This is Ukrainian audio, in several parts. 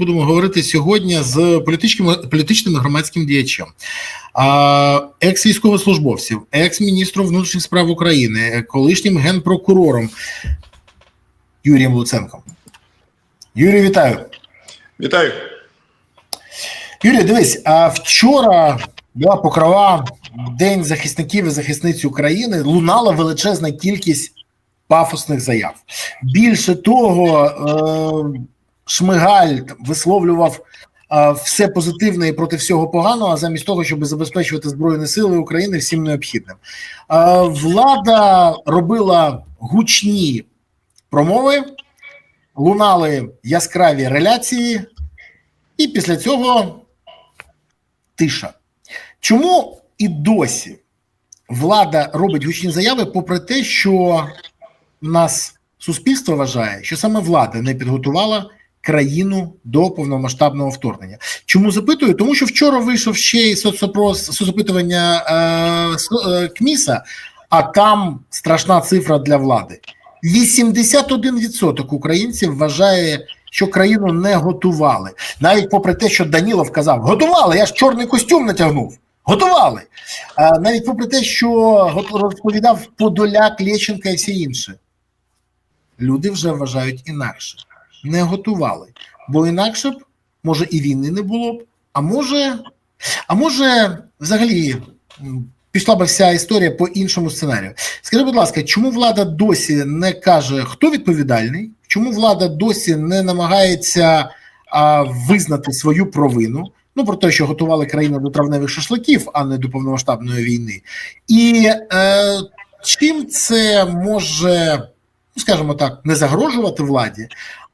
Будемо говорити сьогодні з політичним, політичним громадським діячем, екс-військовослужбовців, екс-міністром внутрішніх справ України, колишнім генпрокурором Юрієм Луценком. Юрій, вітаю. Вітаю. Юрій, дивись, а вчора була покрова День захисників і захисниць України. Лунала величезна кількість пафосних заяв. Більше того, е, Шмигаль висловлював все позитивне і проти всього поганого, замість того, щоб забезпечувати Збройні Сили України всім необхідним. Влада робила гучні промови, лунали яскраві реляції, і після цього тиша. Чому і досі влада робить гучні заяви, попри те, що нас суспільство вважає, що саме влада не підготувала країну до повномасштабного вторгнення? Чому запитую? Тому що вчора вийшов ще й соцопрос соцопитування е, е, КМІСа, а там страшна цифра для влади. 81% українців вважає, що країну не готували. Навіть попри те, що Данілов казав, готували, я ж чорний костюм натягнув. Готували. А, навіть попри те, що розповідав Подоляк, Лєченка і всі інші. Люди вже вважають інакше. Не готували. Бо інакше б, може, і війни не було б, а може, а може, взагалі пішла б вся історія по іншому сценарію. Скажи, будь ласка, чому влада досі не каже, хто відповідальний? Чому влада досі не намагається а, визнати свою провину? Ну про те, що готували країну до травневих шашликів, а не до повномасштабної війни, і е, чим це може, ну скажімо так, не загрожувати владі?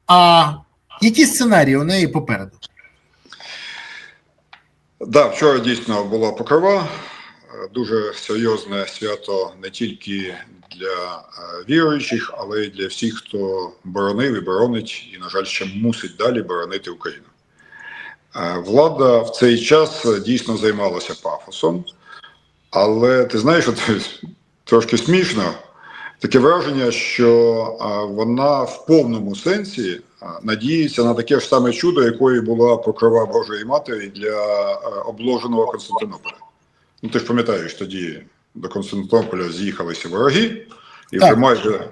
А які сценарії у неї попереду? Да, вчора дійсно була покрова. Дуже серйозне свято не тільки для е, віруючих, але й для всіх, хто боронив і боронить, і, на жаль, ще мусить далі боронити Україну. Е, Влада в цей час дійсно займалася пафосом, але ти знаєш, от, трошки смішно. Таке враження, що вона в повному сенсі надіється на таке ж саме чудо, якою була покрова Божої Матері для обложеного Константинополя. Ну ти ж пам'ятаєш, тоді до Константинополя з'їхалися вороги, і вже майже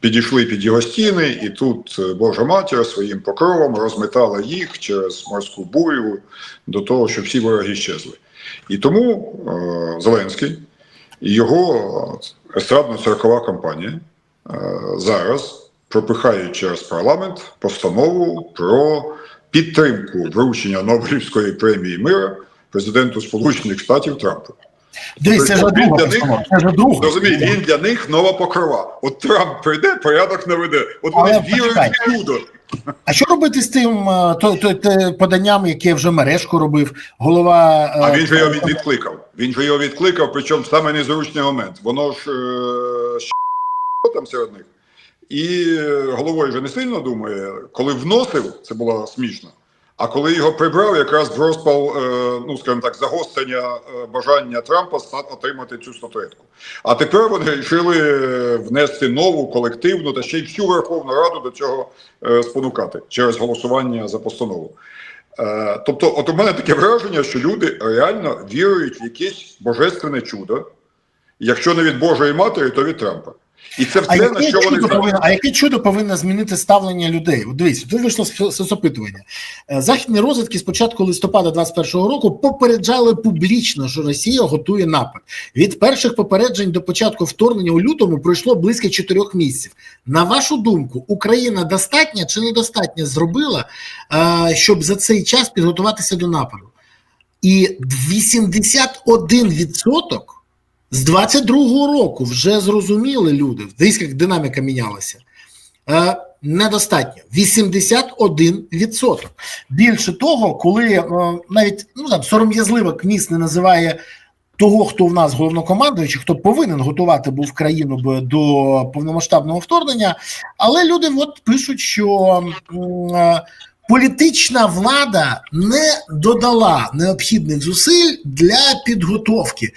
підійшли під його стіни, і тут е, Божа матір своїм покровом розметала їх через морську бурю до того, щоб всі вороги щезли. І тому е, Зеленський його естрадно-церкова компанія е, зараз пропихає через парламент постанову про підтримку вручення Нобелівської премії мира президенту Сполучених Штатів Трампу. Дивись, це Тобто він для них-. Розуміє, він для нова покрова. От Трамп прийде, порядок наведе. От вони вірують в чудо. А що робити з тим то, то, то, поданням, яке вже мережко робив голова? е, А він же його відкликав. Він же його відкликав, причому саме незручний момент. Воно ж е, там серед них. І е, головою вже не сильно думає, коли вносив, це було смішно. А коли його прибрав, якраз розпал, е, ну скажімо так, загострення е, бажання Трампа отримати цю статуетку. А тепер вони вирішили е, внести нову колективну та ще й всю Верховну Раду до цього спонукати через голосування за постанову. Тобто, от у мене таке враження, що люди реально вірують в якесь божественне чудо. Якщо не від Божої матері, то від Трампа. І це на що вони повинно, а яке чудо повинно змінити ставлення людей? От дивись, тут вийшло соц- соцопитування. Е, Західні розвідки з початку листопада 21-го року попереджали публічно, що Росія готує напад. Від перших попереджень до початку вторгнення у лютому пройшло близько чотирьох місяців. На вашу думку, Україна достатньо чи недостатньо зробила, е, щоб за цей час підготуватися до нападу? І 81% з 22-го року вже зрозуміли люди, дивіться, як динаміка мінялася. Е, недостатньо 81%. Більше того, коли е, навіть ну там сором'язливо КМІС не називає того, хто в нас головнокомандуючий, хто повинен готувати був країну до повномасштабного вторгнення, але люди от пишуть, що е, політична влада не додала необхідних зусиль для підготовки.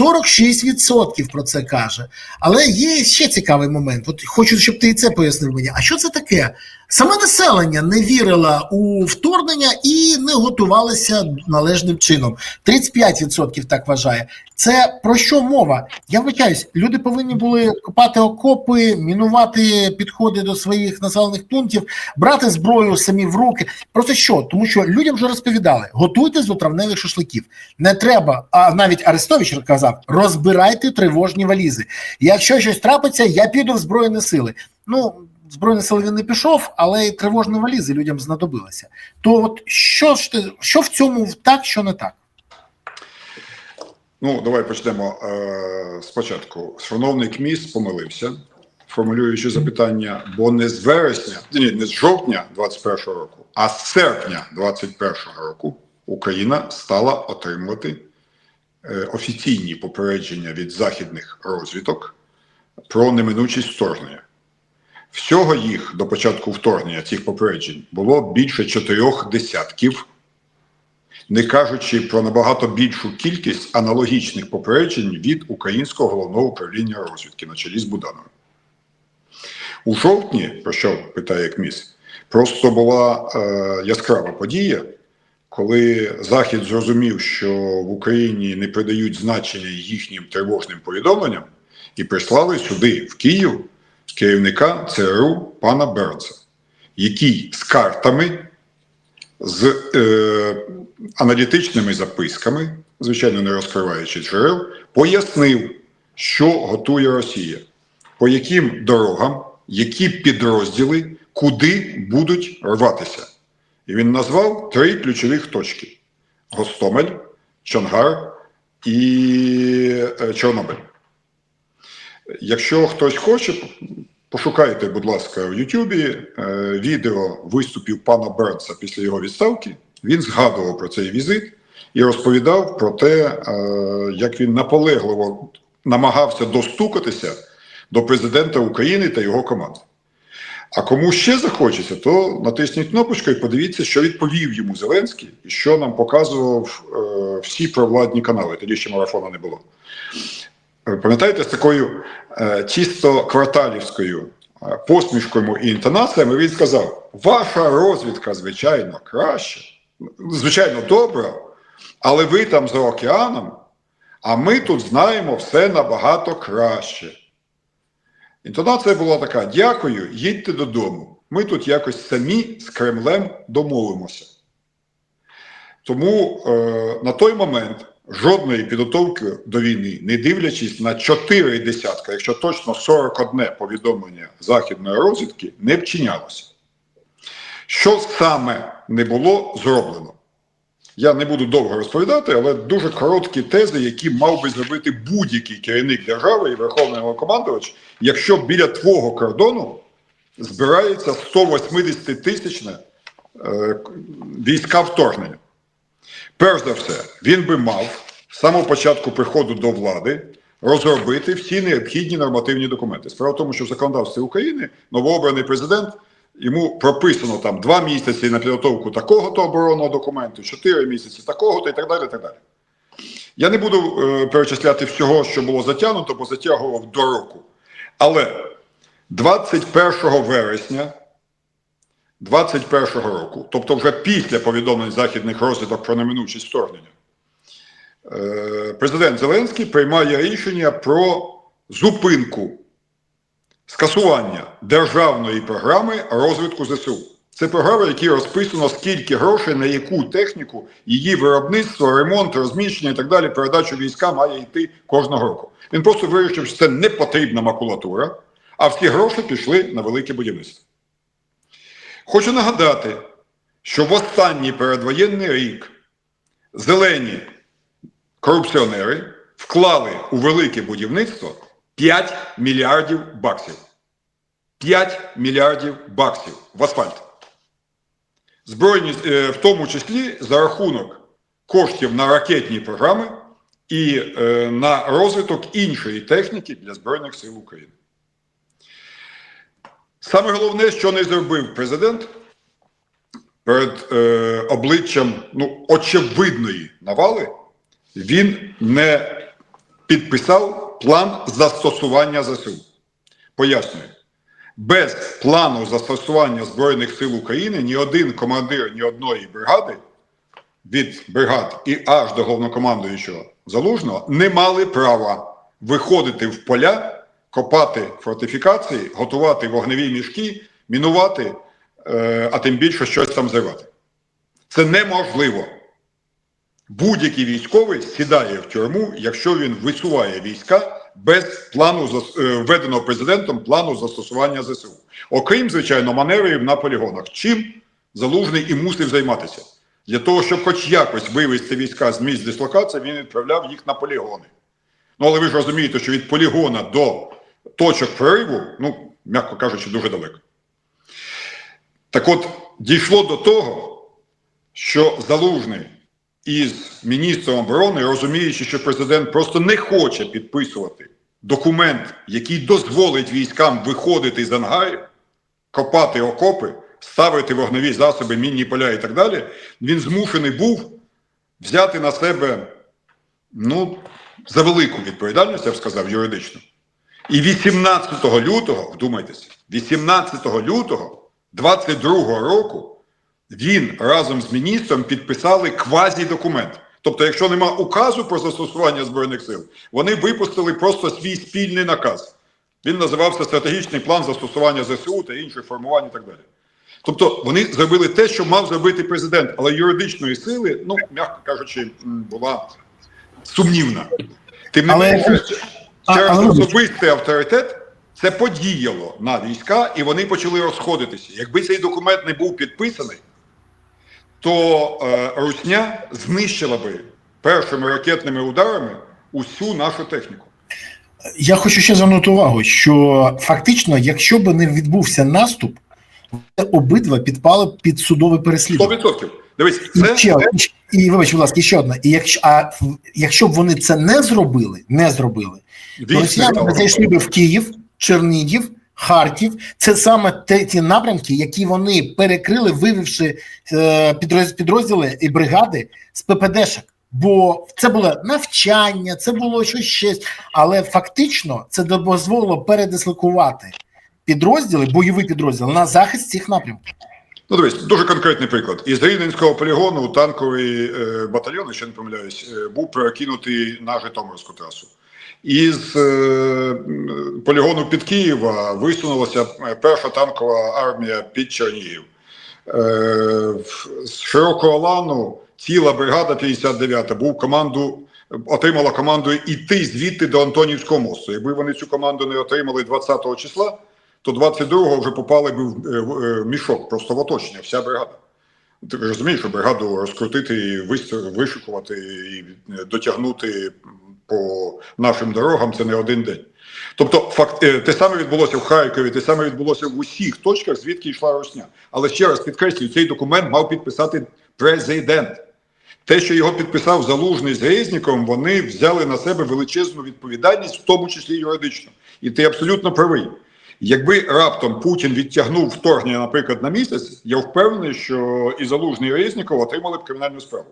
46% про це каже. Але є ще цікавий момент. От хочу, щоб ти і це пояснив мені. А що це таке? Саме населення не вірило у вторгнення і не готувалося належним чином. 35% так вважає. Це про що мова? Я вибачаюсь, люди повинні були копати окопи, мінувати підходи до своїх населених пунктів, брати зброю самі в руки. Просто що? Тому що людям вже розповідали: готуйтесь до травневих шашликів. Не треба, а навіть Арестович казав: розбирайте тривожні валізи. Якщо щось трапиться, я піду в збройні сили. Ну. Збройні сили він не пішов, але й тривожні валізи людям знадобилися. То от що ж ти що в цьому так, що не так? Ну, давай почнемо е, спочатку. Шановний КМІС помилився, формулюючи запитання, бо не з вересня, ні, не з жовтня 21-го року, а з серпня 21-го року Україна стала отримувати е, офіційні попередження від західних розвиток про неминучість вторгнення. Всього їх до початку вторгнення цих попереджень було більше чотирьох десятків не кажучи про набагато більшу кількість аналогічних попереджень від Українського головного управління розвідки на чолі з Будановим. У жовтні, про що питає КМІС, просто була е, яскрава подія, коли Захід зрозумів, що в Україні не придають значення їхнім тривожним повідомленням, і прислали сюди, в Київ, керівника ЦРУ пана Бернса, який з картами з е, аналітичними записками, звичайно, не розкриваючи джерел, пояснив, що готує Росія, по яким дорогам, які підрозділи, куди будуть рватися. І він назвав три ключових точки: Гостомель, Чонгар і е, Чорнобиль. Якщо хтось хоче, Пошукайте, будь ласка, в Ютубі е, відео виступів пана Бернса після його відставки. Він згадував про цей візит і розповідав про те, е, як він наполегливо намагався достукатися до президента України та його команди. А кому ще захочеться, то натисніть кнопочку і подивіться, що відповів йому Зеленський і що нам показував е, всі провладні канали. Тоді ще марафону не було. Ви Пам'ятаєте, з такою е, чисто кварталівською е, посмішкою і інтонаціями він сказав: ваша розвідка, звичайно, краще, звичайно, добра, але ви там за океаном, а ми тут знаємо все набагато краще. Інтонація була така: дякую, їдьте додому. Ми тут якось самі з Кремлем домовимося. Тому е, на той момент жодної підготовки до війни, не дивлячись на чотири десятка, якщо точно 41 повідомлення західної розвідки, не вчинялося. Що саме не було зроблено? Я не буду довго розповідати, але дуже короткі тези, які мав би зробити будь-який керівник держави і верховний головнокомандувач, якщо біля твого кордону збирається 180 тисячне е, війська вторгнення. Перш за все, він би мав з самого початку приходу до влади розробити всі необхідні нормативні документи. Справа в тому, що в законодавстві України новообраний президент йому прописано там два місяці на підготовку такого-то оборонного документу, чотири місяці такого-то і так далі. Так далі. Я не буду е, перечисляти всього, що було затягнуто, бо затягував до року. Але 21 вересня 21 року, тобто вже після повідомлень західних розвиток про неминучість вторгнення, е, президент Зеленський приймає рішення про зупинку скасування державної програми розвитку ЗСУ. Це програма, якій розписано, скільки грошей на яку техніку, її виробництво, ремонт, розміщення і так далі, передачу війська має йти кожного року. Він просто вирішив, що це не потрібна макулатура, а всі гроші пішли на велике будівництво. Хочу нагадати, що в останній передвоєнний рік зелені корупціонери вклали у велике будівництво 5 мільярдів баксів. 5 мільярдів баксів в асфальт. Збройні, е, в тому числі за рахунок коштів на ракетні програми і е, на розвиток іншої техніки для Збройних сил України. Саме головне, що не зробив президент перед е, обличчям ну, очевидної навали, він не підписав план застосування ЗСУ. Пояснюю, без плану застосування Збройних сил України ні один командир ні одної бригади від бригад і аж до головнокомандуючого залужного не мали права виходити в поля, копати фортифікації, готувати вогневі мішки, мінувати, е, а тим більше щось там зривати. Це неможливо. Будь-який військовий сідає в тюрму, якщо він висуває війська без плану е, введеного президентом плану застосування ЗСУ. Окрім, звичайно, маневрів на полігонах. Чим залужний і мусив займатися? Для того, щоб хоч якось вивести війська з місць дислокації, він відправляв їх на полігони. Ну, але ви ж розумієте, що від полігона до точок прориву, ну, м'яко кажучи, дуже далеко. Так от, дійшло до того, що залужний із міністром оборони, розуміючи, що президент просто не хоче підписувати документ, який дозволить військам виходити з ангарів, копати окопи, ставити вогневі засоби, мінні поля і так далі, він змушений був взяти на себе ну, за велику відповідальність, я б сказав, юридично. І 18 лютого, вдумайтеся, 18 лютого 22 року він разом з міністром підписали квазі-документ. Тобто, якщо нема указу про застосування збройних сил, вони випустили просто свій спільний наказ. Він називався стратегічний план застосування ЗСУ та інших формувань і так далі. Тобто вони зробили те, що мав зробити президент, але юридичної сили, ну м'яко кажучи, була сумнівна. Тим не менше, через але- особистий авторитет це подіяло на війська, і вони почали розходитися. Якби цей документ не був підписаний, то е, Русня знищила би першими ракетними ударами усю нашу техніку. Я хочу ще звернути увагу, що фактично, якщо б не відбувся наступ, обидва підпали під судове переслідування. 100%. Дивись, І це ще і, і вибач, будь ласка, ще одна. І якщо а якщо б вони це не зробили, не зробили, росіяни зайшли б в Київ, Чернігів, Харків. Це саме те, ті напрямки, які вони перекрили, вивівши е, підроз- підрозділи і бригади з ППДшок. Бо це було навчання, це було щось ще, але фактично це дозволило передислокувати підрозділи, бойові підрозділи на захист цих напрямків. Ну, дивись, дуже конкретний приклад. Із Рівненського полігону танковий е, батальйон, якщо не помиляюсь, е, був перекинутий на Житомирську трасу. Із е, полігону під Києва висунулася е, перша танкова армія під Чернігів. Е, з широкого лану ціла бригада 59 був команду, отримала команду іти звідти до Антонівського мосту. Якби вони цю команду не отримали 20-го числа, то 22-го вже попали б в мішок, просто в оточення, вся бригада. Ти розумієш, що бригаду розкрутити, вишикувати і дотягнути по нашим дорогам це не один день. Тобто, факт, е, те саме відбулося в Харкові, те саме відбулося в усіх точках, звідки йшла Росня. Але ще раз підкреслюю, цей документ мав підписати президент. Те, що його підписав Залужний з Резніком, вони взяли на себе величезну відповідальність, в тому числі юридично. І ти абсолютно правий. Якби раптом Путін відтягнув вторгнення, наприклад, на місяць, я впевнений, що і Залужний і Резніков отримали б кримінальну справу.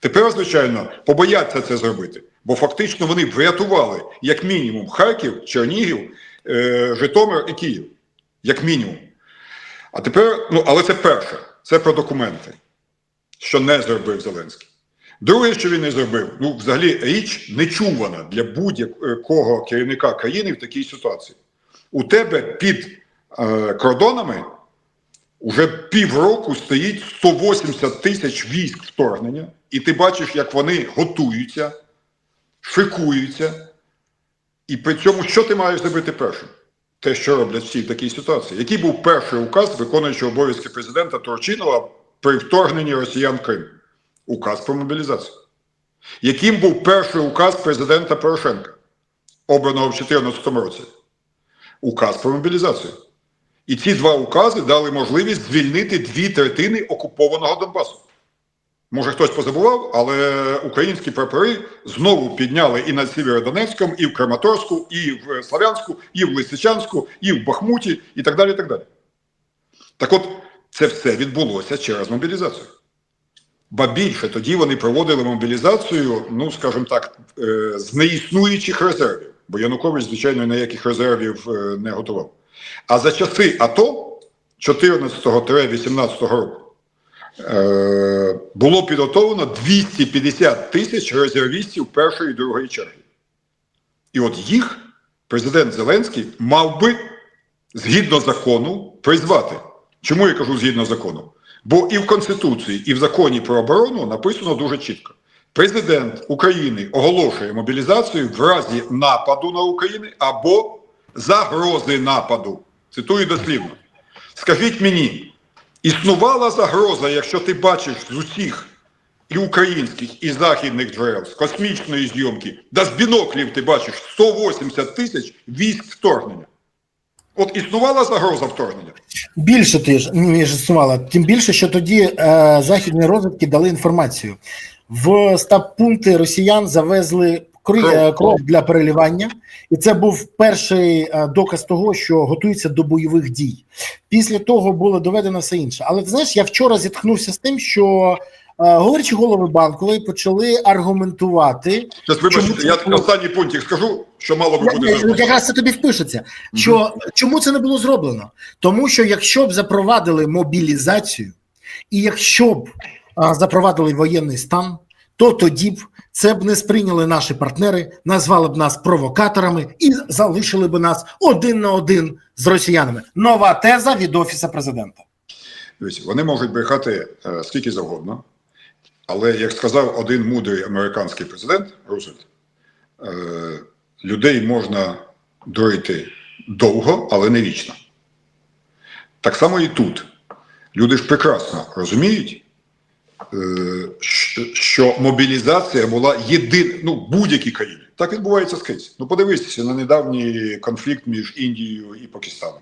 Тепер, звичайно, побояться це зробити, бо фактично вони врятували як мінімум Харків, Чернігів, е, Житомир і Київ. Як мінімум. А тепер, ну але це перше, це про документи, що не зробив Зеленський. Друге, що він не зробив, ну взагалі річ нечувана для будь-якого керівника країни в такій ситуації. У тебе під е, кордонами уже півроку стоїть 180 тисяч військ вторгнення, і ти бачиш, як вони готуються, шикуються. І при цьому, що ти маєш зробити першим? Те, що роблять всі в такій ситуації. Який був перший указ виконуючого обов'язки президента Турчинова при вторгненні росіян в Крим? Указ про мобілізацію. Яким був перший указ президента Порошенка, обраного в 2014 році? Указ про мобілізацію. І ці два укази дали можливість звільнити дві третини окупованого Донбасу. Може, хтось позабував, але українські прапори знову підняли і над Сєвєродонецьком, і в Краматорську, і в Славянську, і в Лисичанську, і в Бахмуті, і так далі. Так далі. Так от, це все відбулося через мобілізацію. Ба більше тоді вони проводили мобілізацію, ну скажімо так, е, з неіснуючих резервів, бо Янукович, звичайно, ніяких резервів е, не готував. А за часи АТО 14-18 року було підготовлено 250 тисяч резервістів першої і другої черги. І от їх президент Зеленський мав би згідно закону призвати. Чому я кажу згідно закону? Бо і в Конституції, і в законі про оборону написано дуже чітко. Президент України оголошує мобілізацію в разі нападу на Україну або загрози нападу. Цитую дослівно. Скажіть мені, існувала загроза, якщо ти бачиш з усіх і українських, і західних джерел, з космічної зйомки, да з біноклів ти бачиш 180 тисяч військ вторгнення. От існувала загроза вторгнення. Більше ти ніж існувала. Тим більше, що тоді е, західні розвідки дали інформацію. В стаб-пункти росіян завезли кров, Кров. е, для перелівання, і це був перший е, доказ того, що готується до бойових дій. Після того було доведено все інше. Але ти знаєш, я вчора зіткнувся з тим, що е, говорячи голови банкової почали аргументувати. Зараз, вибачте, це я було? останній пунктик скажу, що мало би буде я- Якраз це тобі впишеться. Що чому це не було зроблено? Тому що якщо б запровадили мобілізацію, і якщо б а, запровадили воєнний стан, то тоді б це б не сприйняли наші партнери, назвали б нас провокаторами і залишили б нас один на один з росіянами. Нова теза від офісу президента. Вони можуть брехати е, скільки завгодно, але як сказав один мудрий американський президент Рузвельт, е, людей можна дурити довго, але не вічно. Так само і тут. Люди ж прекрасно розуміють, що- що мобілізація була єдина, ну, будь-якій країні. Так відбувається скрізь. Ну, подивися на недавній конфлікт між Індією і Пакистаном.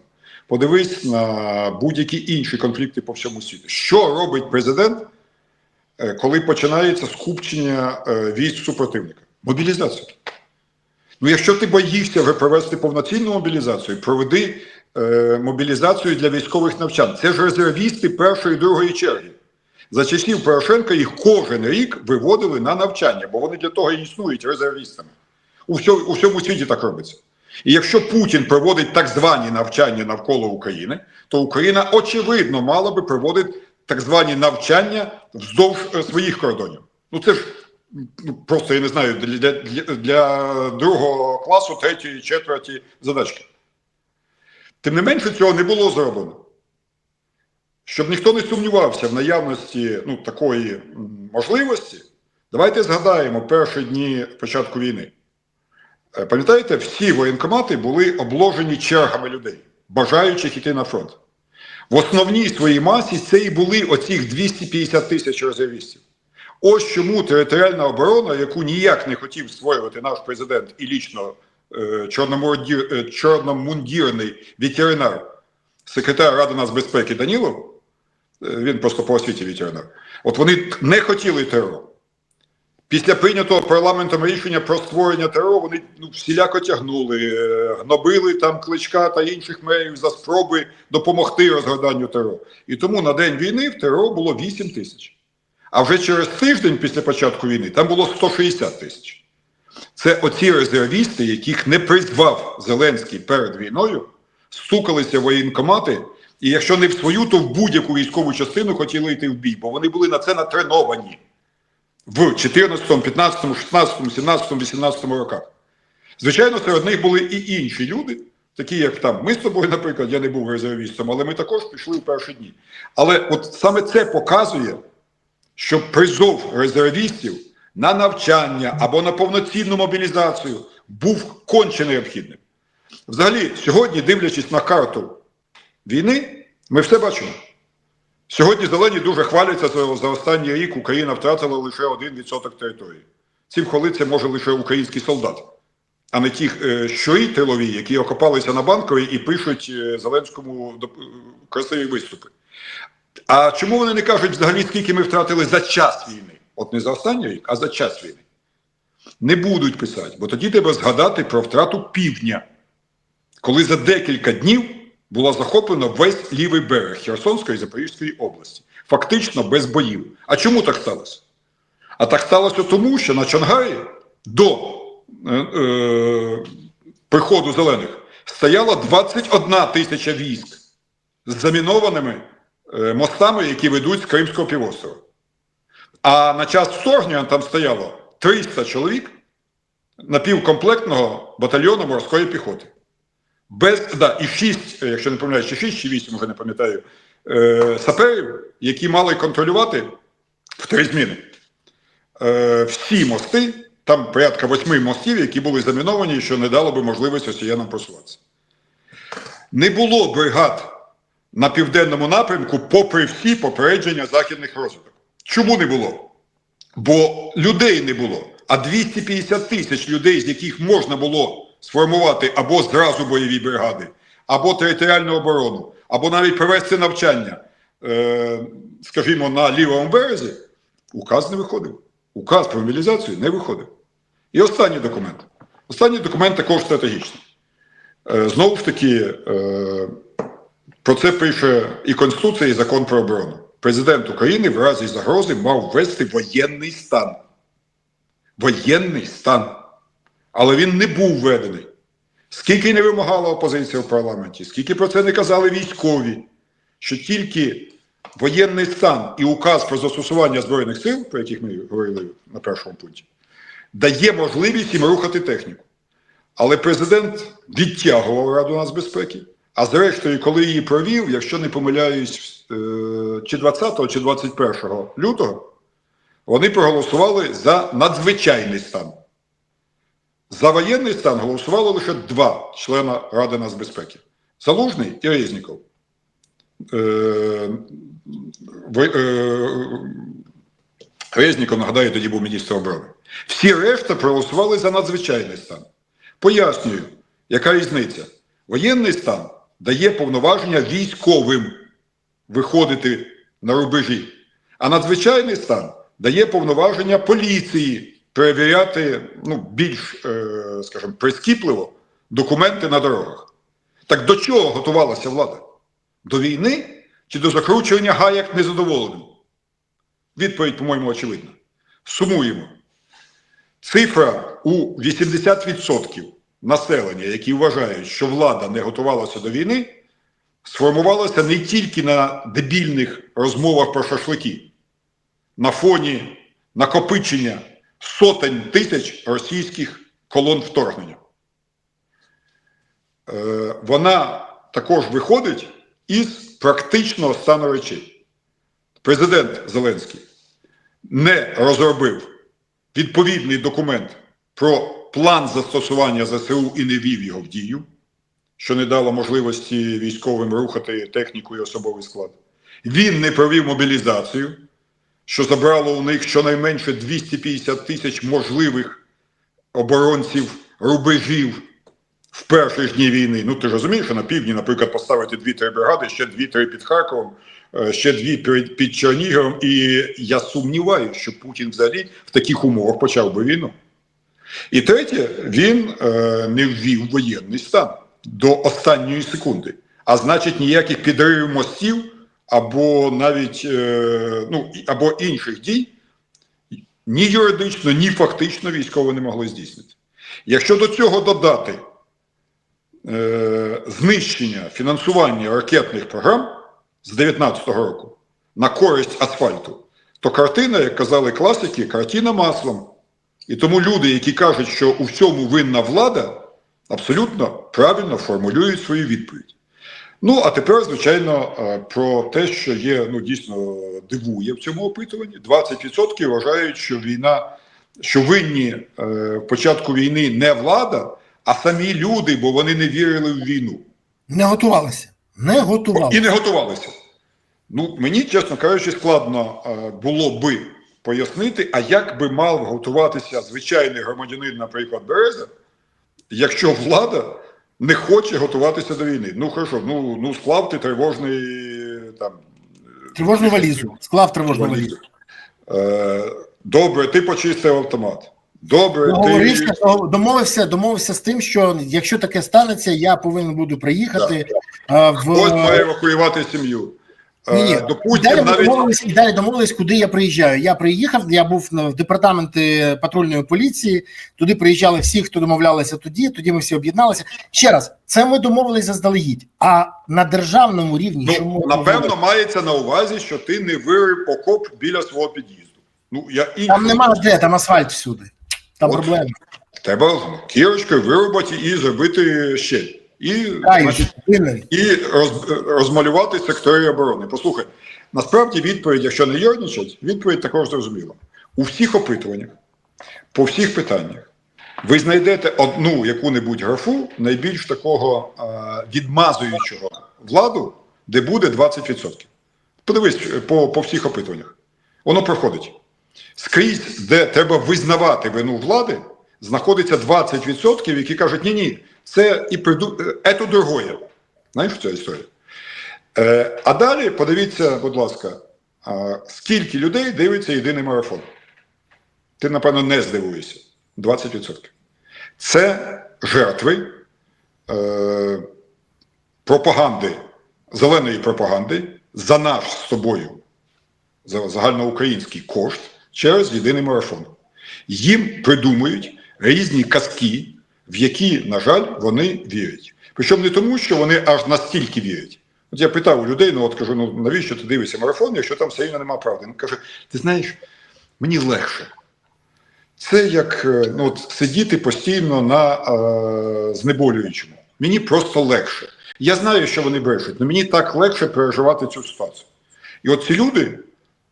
Подивись на будь-які інші конфлікти по всьому світу. Що робить президент, е, коли починається скупчення е, військ супротивника? Мобілізація. Ну, якщо ти боїшся провести повноцінну мобілізацію, проведи е, мобілізацію для військових навчань. Це ж резервісти першої і другої черги. За часів Порошенка їх кожен рік виводили на навчання, бо вони для того і існують резервістами. У всьому, у всьому світі так робиться. І якщо Путін проводить так звані навчання навколо України, то Україна очевидно мала би проводити так звані навчання вздовж е, своїх кордонів. Ну це ж ну, просто я не знаю для, для, для другого класу, третьої, четвертої задачки. Тим не менше, цього не було зроблено. Щоб ніхто не сумнівався в наявності ну, такої можливості, давайте згадаємо перші дні початку війни. Е, Пам'ятаєте, всі воєнкомати були обложені чергами людей, бажаючих йти на фронт. В основній своїй масі це і були оцих 250 тисяч резервістів. Ось чому територіальна оборона, яку ніяк не хотів створювати наш президент і лічно е, е, чорномундірний ветеринар, секретар Ради нацбезпеки Данілов, він просто по освіті ветеринар, от вони не хотіли терору. Після прийнятого парламентом рішення про створення ТРО вони ну, всіляко тягнули, е, гнобили там кличка та інших мерів за спроби допомогти розгорданню ТРО. І тому на день війни в ТРО було 8 тисяч. А вже через тиждень після початку війни там було 160 тисяч. Це оці резервісти, яких не призвав Зеленський перед війною, стукалися в воєнкомати, і якщо не в свою, то в будь-яку військову частину хотіли йти в бій, бо вони були на це натреновані в 14, 15, 16, 17, 18 роках. Звичайно, серед них були і інші люди, такі як там ми з тобою, наприклад, я не був резервістом, але ми також пішли в перші дні. Але от саме це показує, що призов резервістів на навчання або на повноцінну мобілізацію був конче необхідним. Взагалі, сьогодні, дивлячись на карту війни, ми все бачимо. Сьогодні зелені дуже хваляться за, за останній рік Україна втратила лише 1% території. Цим хвалиться може лише український солдат, а не ті е, щурі тилові, які окопалися на банковій і пишуть е, Зеленському е, красиві виступи. А чому вони не кажуть взагалі, скільки ми втратили за час війни? От не за останній рік, а за час війни. Не будуть писати, бо тоді треба згадати про втрату півдня, коли за декілька днів було захоплено весь лівий берег Херсонської і Запорізької області. Фактично без боїв. А чому так сталося? А так сталося тому, що на Чонгарі до е, е, приходу зелених стояло 21 тисяча військ з замінованими е, мостами, які ведуть з Кримського півострова. А на час вторгнення там стояло 300 чоловік напівкомплектного батальйону морської піхоти. Без, да, і 6, якщо не помиляюсь, чи 6 чи 8, вже не пам'ятаю, е, саперів, які мали контролювати в три зміни. Е, всі мости, там порядка восьми мостів, які були заміновані, що не дало би можливість росіянам просуватися. Не було бригад на південному напрямку, попри всі попередження західних розвиток. Чому не було? Бо людей не було. А 250 тисяч людей, з яких можна було сформувати або зразу бойові бригади, або територіальну оборону, або навіть провести навчання, е, скажімо, на лівому березі, указ не виходив. Указ про мобілізацію не виходив. І останній документ. Останній документ також стратегічний. Е, Знову ж таки, е, про це пише і Конституція, і закон про оборону. Президент України в разі загрози мав ввести воєнний стан. Воєнний стан. Але він не був введений. Скільки не вимагала опозиція в парламенті, скільки про це не казали військові, що тільки воєнний стан і указ про застосування Збройних сил, про яких ми говорили на першому пункті, дає можливість їм рухати техніку. Але президент відтягував Раду нацбезпеки, а зрештою, коли її провів, якщо не помиляюсь, е, чи 20 чи 21 лютого, вони проголосували за надзвичайний стан. За воєнний стан голосувало лише два члена Ради нацбезпеки: Залужний і Резніков. Е, е, Резніков, нагадаю, тоді був міністр оборони. Всі решта проголосували за надзвичайний стан. Пояснюю, яка різниця. Воєнний стан дає повноваження військовим виходити на рубежі, а надзвичайний стан дає повноваження поліції перевіряти ну, більш, е, скажімо, прискіпливо документи на дорогах. Так до чого готувалася влада? До війни чи до закручування гаяк незадоволеним? Відповідь, по-моєму, очевидна. Сумуємо. Цифра у 80% населення, які вважають, що влада не готувалася до війни, сформувалася не тільки на дебільних розмовах про шашлики, на фоні накопичення сотень тисяч російських колон вторгнення. Е, вона також виходить із практичного стану речей. Президент Зеленський не розробив відповідний документ про план застосування ЗСУ і не ввів його в дію, що не дало можливості військовим рухати техніку і особовий склад. Він не провів мобілізацію, що забрало у них щонайменше 250 тисяч можливих оборонців рубежів в перші ж дні війни. Ну ти ж розумієш, що на півдні, наприклад, поставити 2-3 бригади, ще 2-3 під Харковом, е, ще дві під, Черніговом. І я сумніваюся, що Путін взагалі в таких умовах почав би війну. І третє, він е, не ввів воєнний стан до останньої секунди. А значить, ніяких підривів мостів або навіть е, ну, або інших дій ні юридично, ні фактично військово не могли здійснити. Якщо до цього додати е, знищення фінансування ракетних програм з 2019 року на користь асфальту, то картина, як казали класики, картина маслом. І тому люди, які кажуть, що у всьому винна влада, абсолютно правильно формулюють свою відповідь. Ну, а тепер, звичайно, е, про те, що є, ну, дійсно дивує в цьому опитуванні. 20% вважають, що війна, що винні е, в початку війни не влада, а самі люди, бо вони не вірили в війну Не готувалися. Не і не готувалися. Ну, мені, чесно кажучи, складно е, було би пояснити, а як би мав готуватися звичайний громадянин, наприклад, Береза, якщо влада не хоче готуватися до війни. Ну, хорошо, ну, ну склав ти тривожний там. Тривожну валізу. Склав тривожну валізу. Е, добре, ти почистив автомат. Добре, ти. домовився, домовився з тим, що якщо таке станеться, я повинен буду приїхати а, в Хтось має евакуювати сім'ю. Ні, ні. Е, До І Путіна далі навіть домовились, і далі домовились, куди я приїжджаю. Я приїхав, я був в департаменті патрульної поліції. Туди приїжджали всі, хто домовлялися тоді. Тоді ми всі об'єдналися. Ще раз, це ми домовились заздалегідь. А на державному рівні ну, можна напевно зробити? мається на увазі, що ти не вирив окоп біля свого під'їзду. Ну я і там нема де, там асфальт всюди. Там От. проблема. треба кірочкою вирубати і зробити щель. І, значить, і роз, розмалювати сектори оборони. Послухай, насправді відповідь, якщо не єрничать, відповідь також зрозуміла. У всіх опитуваннях, по всіх питаннях, ви знайдете одну яку-небудь графу найбільш такого е, відмазуючого владу, де буде 20%. Подивись по, по всих опитуваннях. Воно проходить. Скрізь, де треба визнавати вину влади, знаходиться 20%, які кажуть, ні, ні, це і приду... е, ето другое. Знаєш ця історія? Е, а далі подивіться, будь ласка, скільки людей дивиться єдиний марафон. Ти, напевно, не здивуєшся. 20%. Це жертви е, пропаганди, зеленої пропаганди за наш з собою за загальноукраїнський кошт через єдиний марафон. Їм придумують різні казки, в які, на жаль, вони вірять. Причому не тому, що вони аж настільки вірять. От я питав у людей, ну от кажу, ну навіщо ти дивишся марафон, якщо там все рівно нема правди? Він каже: ти знаєш, мені легше. Це як е, ну, от, сидіти постійно на е, знеболюючому. Мені просто легше. Я знаю, що вони брешуть, але мені так легше переживати цю ситуацію. І от ці люди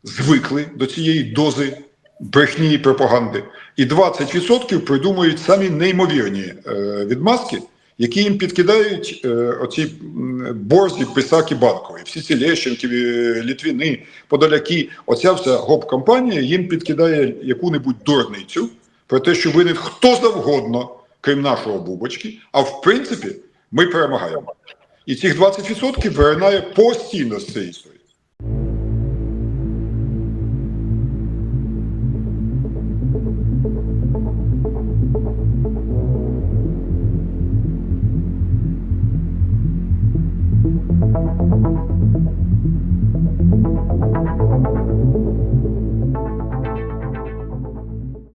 звикли до цієї дози брехні і пропаганди, і 20% придумують самі неймовірні е, відмазки, які їм підкидають е, оці борзі писаки банкові. Всі ці Лещенки, Літвіни, Подоляки. Оця вся гоп-компанія їм підкидає яку-небудь дурницю про те, що винен хто завгодно, крім нашого бубочки, а в принципі ми перемагаємо. І цих 20% виринає постійно з цієї історії.